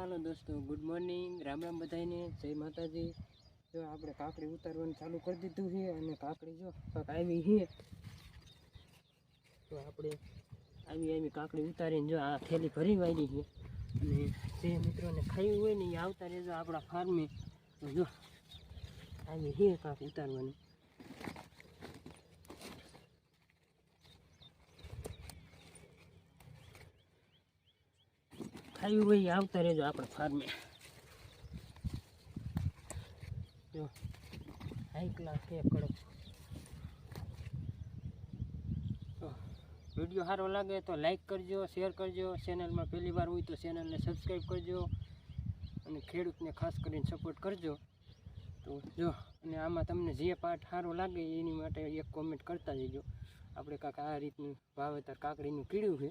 હાલો દોસ્તો good morning Ram Ram બધાને જય માતાજી. જો આપણે કાકડી ઉતારવાનું ચાલુ કરી દીધું છે અને કાકડી જો કાંક આવી છે. તો આપણે આવી આવી કાકડી ઉતારીને જો આ થેલી ભરી વાળી છે. અને જે મિત્રોને ખાવી હોય ને એ આવતા રહેજો આપણા ફાર્મે તો જો, આવી છે કાંક ઉતારવાની. ખાવી હોય, આવતા રહેજો આપણે ફાર્મે જો હાઈ ક્લાસ છે કડક. વીડિયો સારો લાગે તો લાઈક કરજો શેર કરજો. ચેનલમાં પહેલી વાર હોય તો ચેનલને સબસ્ક્રાઈબ કરજો અને ખેડૂતને ખાસ કરીને સપોર્ટ કરજો. તો જો, અને આમાં તમને જે પાર્ટ સારો લાગે એની માટે એક કોમેન્ટ કરતા જજો. આપણે કાંક આ રીતનું વાવેતર કાકડીનું કીડ્યું છે.